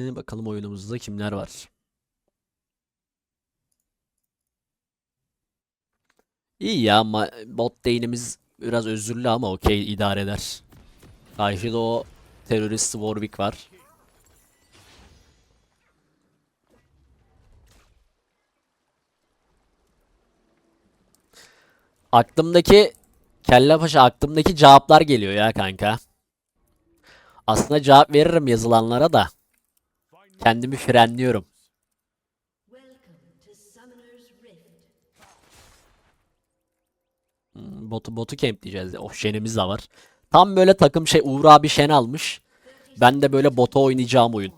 Bakalım oyunumuzda kimler var. İyi ya ama bot lane'imiz biraz özürlü ama okey idare eder. Karşıda o terörist Warwick var. Aklımdaki kelle paşa aklımdaki cevaplar geliyor ya kanka. Aslında cevap veririm yazılanlara da. Kendimi frenliyorum. Hmm, Botu botu campleyeceğiz. Oh şenimiz de var. Tam böyle takım şey Uğur abi şen almış. Ben de böyle bota oynayacağım oyun.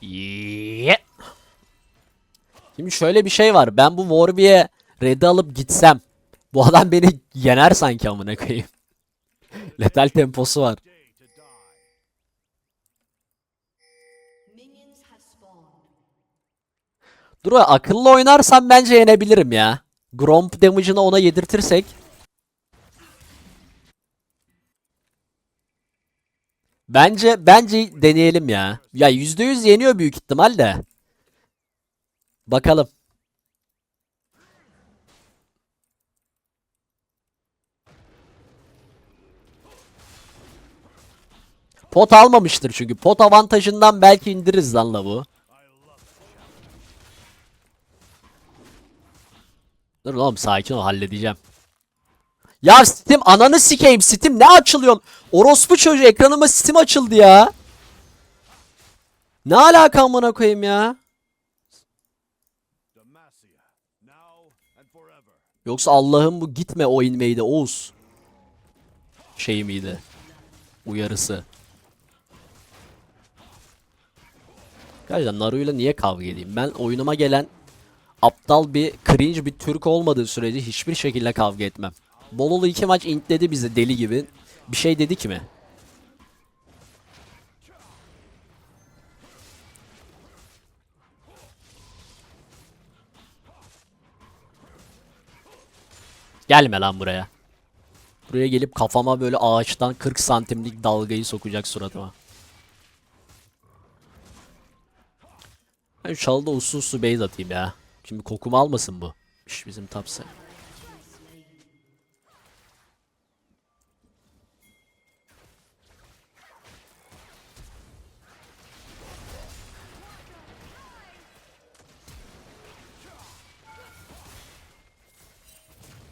Yeah. Şimdi şöyle bir şey var. Ben bu Warwick'e red'i alıp gitsem. Bu adam beni yener sanki amına koyayım. Letal temposu var. Dur akıllı oynarsam bence yenebilirim ya. Gromp damage'ını ona yedirtirsek. Bence bence deneyelim ya. Ya %100 yeniyor büyük ihtimal de. Bakalım. Pot almamıştır çünkü. Pot avantajından belki indiririz lan la bu. Dur oğlum sakin ol halledeceğim. Ya Steam ananı sikeyim Steam ne açılıyorsun? Orospu çocuğu ekranıma Steam açıldı ya. Ne alaka amına koyayım ya? Yoksa Allah'ım bu gitme o inmeydi Oğuz. Şey miydi? Uyarısı. Gerçekten Naru'yla niye kavga edeyim? Ben oyunuma gelen aptal bir cringe bir Türk olmadığı sürece hiçbir şekilde kavga etmem. Bololu iki maç intledi bizi deli gibi. Bir şey dedi ki mi? Gelme lan buraya. Buraya gelip kafama böyle ağaçtan 40 santimlik dalgayı sokacak suratıma. Ben şu çalıda uslu uslu base atayım ya. Şimdi kokumu almasın bu. Şş, bizim tapsa.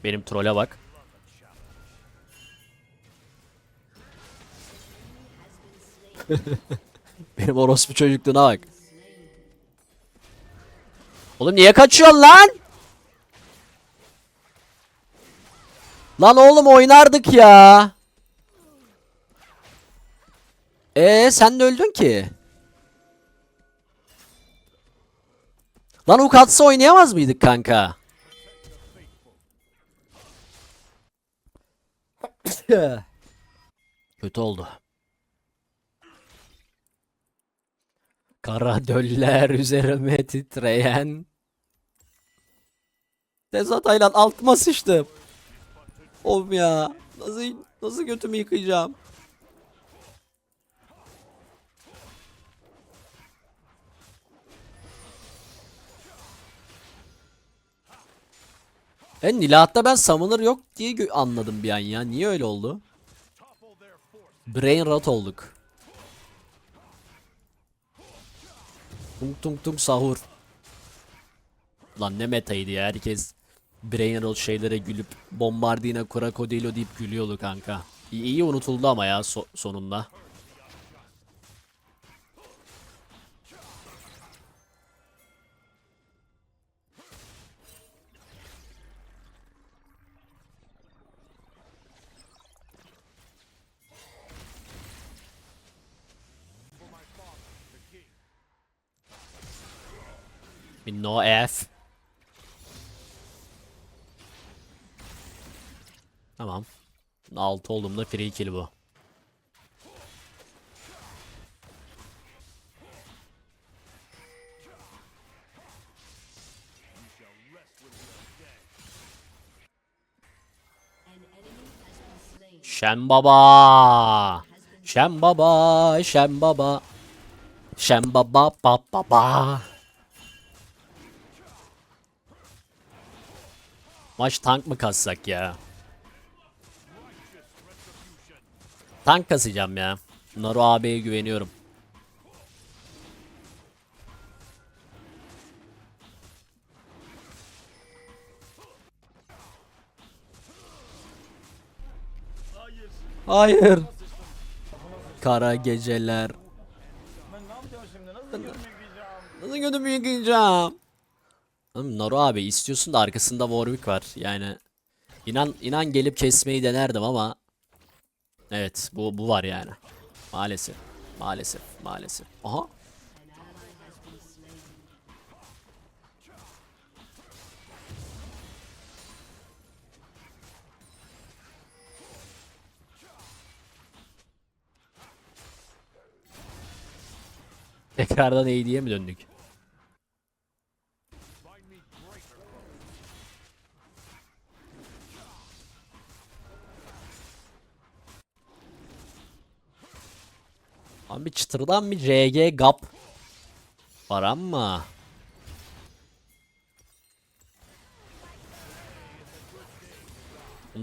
Benim trole bak. Benim orospu çocukluğuna bak. Oğlum niye kaçıyorsun lan? Lan oğlum oynardık ya. Ee sen de öldün ki. Lan Ukatsı oynayamaz mıydık kanka? Kötü oldu. Kara döller üzerime titreyen. Tezat Aylan altıma sıçtım. Oğlum ya. Nasıl, nasıl götümü yıkayacağım? E Nilahat'ta ben summoner yok diye anladım bir an ya. Niye öyle oldu? Brain rot olduk. Tung tung tung sahur. Lan ne metaydı ya herkes Brain rot şeylere gülüp Bombardino Crocodilo deyip gülüyordu kanka. İyi, iyi unutuldu ama ya so- sonunda. Tamam. 6 olduğumda free kill bu. Şen baba. Şen baba, şen baba. Şen baba, ba baba. Maç tank mı kassak ya? Tank kasacağım ya. Naru abiye güveniyorum. Hayır. Kara geceler. Nasıl gömmek yiyeceğim? Nasıl götümü yıkayacağım? Oğlum Naru abi istiyorsun da arkasında Warwick var. Yani inan inan gelip kesmeyi denerdim ama evet bu bu var yani. Maalesef. Maalesef. Maalesef. Aha. Tekrardan AD'ye mi döndük? Abi bir RG gap var ama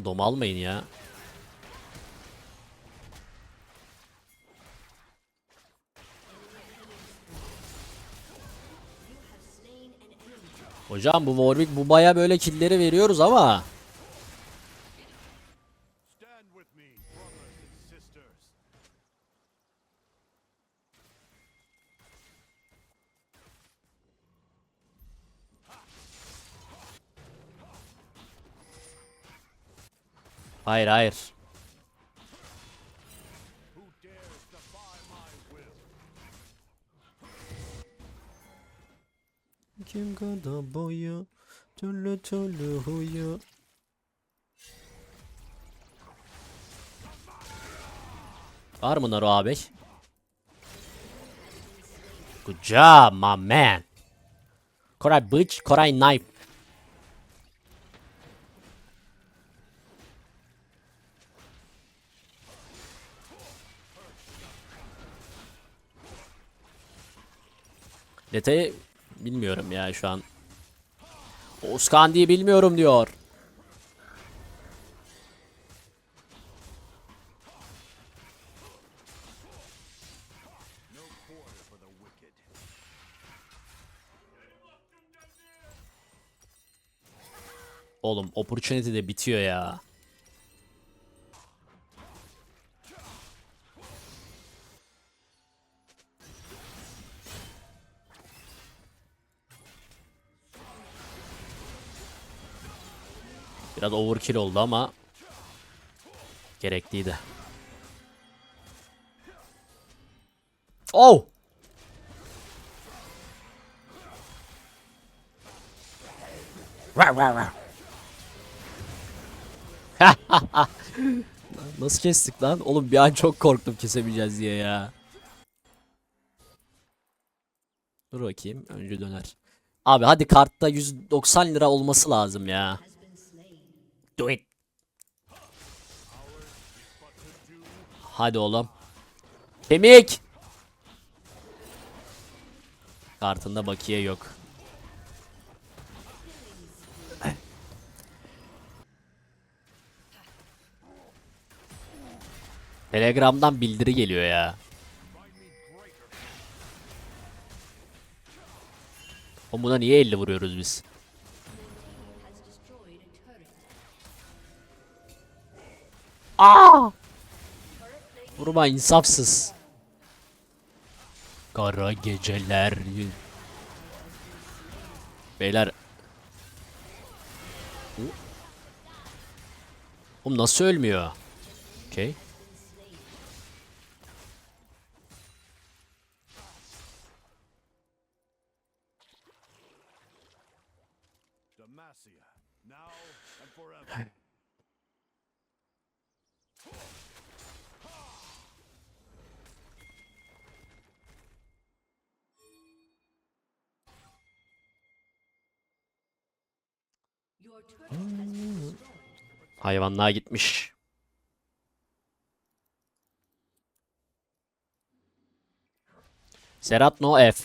Dom almayın ya. Hocam bu Warwick bu baya böyle killleri veriyoruz ama hayır hayır. Kim kadar boyu türlü türlü huyu Var mı Naru abi? Good job my man. Koray bıç, Koray knife. Detayı bilmiyorum ya şu an. Oskan diye bilmiyorum diyor. Oğlum opportunity de bitiyor ya. Biraz overkill oldu ama gerekliydi. Oh! Nasıl kestik lan? Oğlum bir an çok korktum kesemeyeceğiz diye ya. Dur bakayım. Önce döner. Abi hadi kartta 190 lira olması lazım ya. Do it. Hadi oğlum. Kemik. Kartında bakiye yok. Telegram'dan bildiri geliyor ya. O buna niye 50 vuruyoruz biz? Vurma insafsız. Kara geceler. Beyler. Oğlum nasıl ölmüyor? Okey. Hayvanlığa gitmiş. Serhat no F.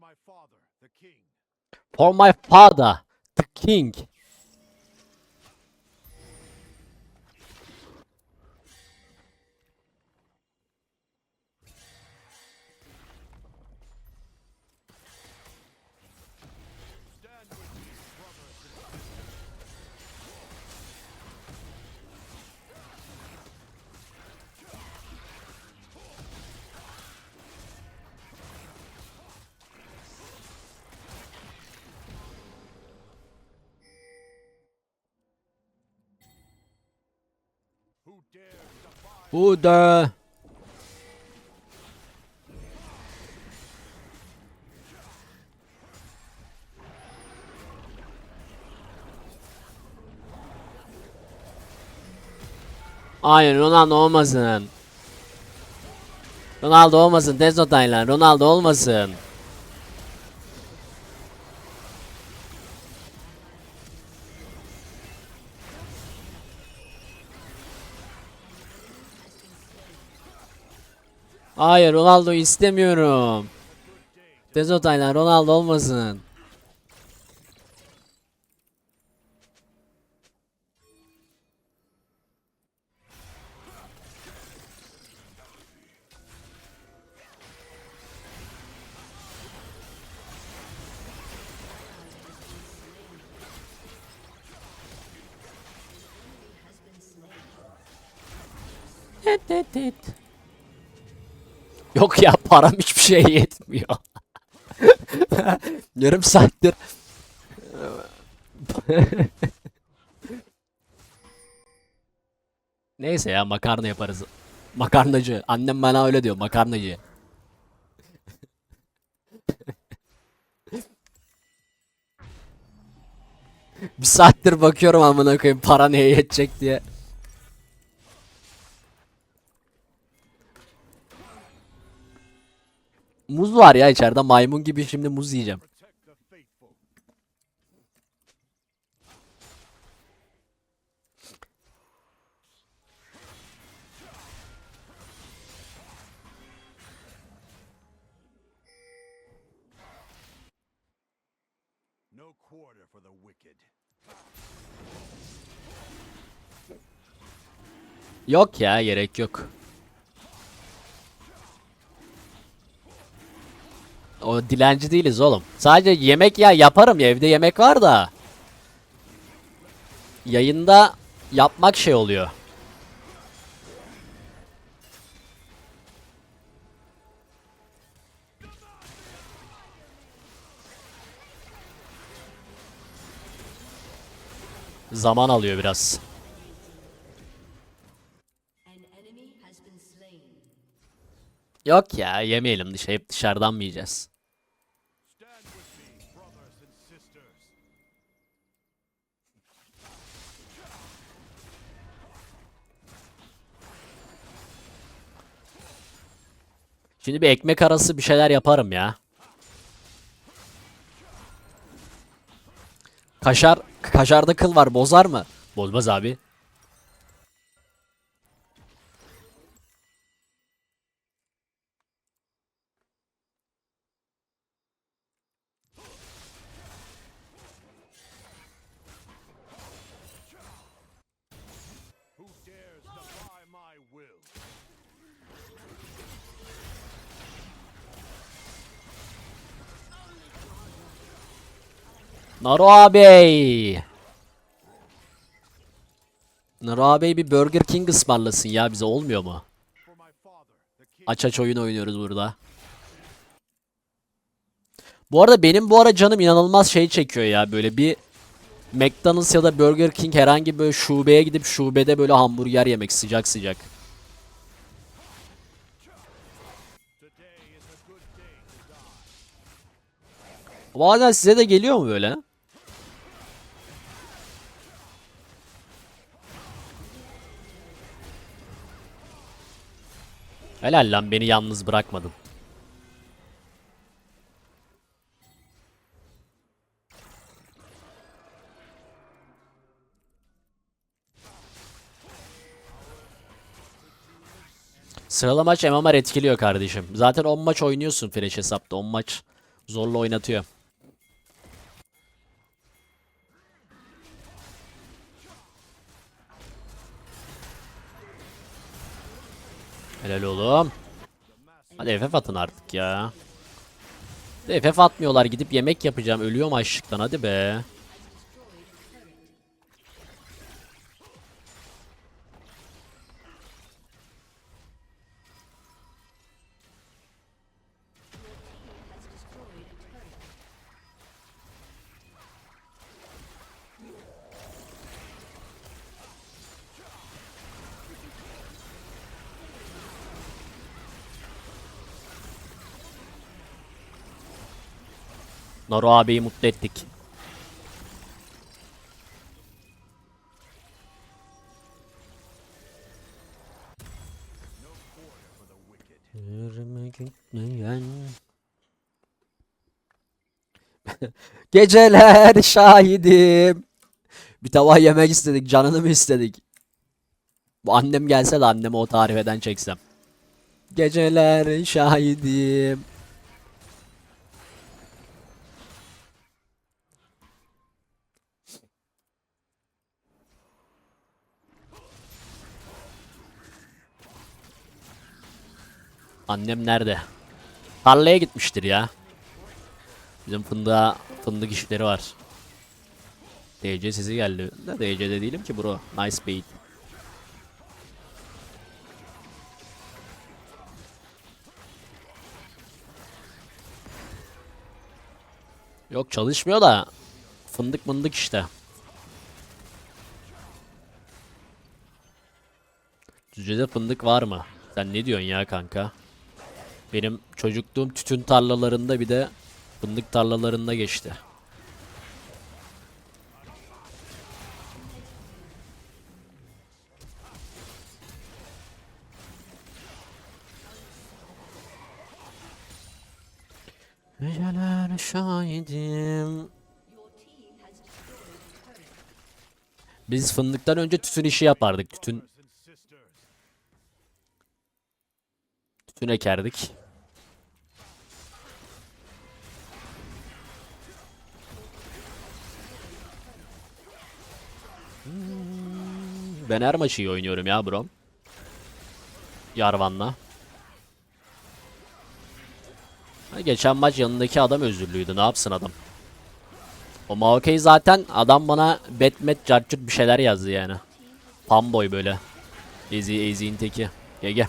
my father, the king. For my father, the king. Bu da. Hayır Ronaldo olmasın. Ronaldo olmasın Tezo Taylan. Ronaldo olmasın. Hayır Ronaldo istemiyorum. Tezo Taylan Ronaldo olmasın. Et et et. Yok ya param hiçbir şeye yetmiyor. Yarım saattir. Neyse ya makarna yaparız. Makarnacı. Annem bana öyle diyor makarnacı. Bir saattir bakıyorum amına koyayım para neye yetecek diye. Muz var ya içeride maymun gibi şimdi muz yiyeceğim. Yok ya gerek yok. O dilenci değiliz oğlum. Sadece yemek ya yaparım ya evde yemek var da. Yayında yapmak şey oluyor. Zaman alıyor biraz. Yok ya yemeyelim dışarı hep dışarıdan mı yiyeceğiz? Şimdi bir ekmek arası bir şeyler yaparım ya. Kaşar, kaşarda kıl var bozar mı? Bozmaz abi. Naro abi. Naro abi bir Burger King ısmarlasın ya bize olmuyor mu? Aç aç oyun oynuyoruz burada. Bu arada benim bu ara canım inanılmaz şey çekiyor ya böyle bir McDonald's ya da Burger King herhangi böyle şubeye gidip şubede böyle hamburger yemek sıcak sıcak. Bazen size de geliyor mu böyle? Helal lan beni yalnız bırakmadın. Sıralama maç MMR etkiliyor kardeşim. Zaten 10 maç oynuyorsun fresh hesapta. 10 maç zorla oynatıyor. Helal oğlum. Hadi FF atın artık ya. FF atmıyorlar gidip yemek yapacağım. Ölüyorum açlıktan hadi be. Naru abiyi mutlu ettik. Geceler şahidim. Bir tava yemek istedik, canını mı istedik? Bu annem gelse de anneme o tarifeden çeksem. Geceler şahidim. Annem nerede? Tarlaya gitmiştir ya. Bizim fındığa fındık işleri var. DC sesi geldi. Da DC'de değilim ki bro. Nice bait. Yok çalışmıyor da fındık mındık işte. Cücede fındık var mı? Sen ne diyorsun ya kanka? Benim çocukluğum tütün tarlalarında bir de fındık tarlalarında geçti. Geceler şahidim. Biz fındıktan önce tütün işi yapardık. Tütün tütün ekerdik. Ben her maçı iyi oynuyorum ya bro. Yarvan'la. Geçen maç yanındaki adam özürlüydü. Ne yapsın adam? O Maokai zaten adam bana Batmet carcut bir şeyler yazdı yani. Fanboy böyle. Ezi Ezi'nin teki. GG.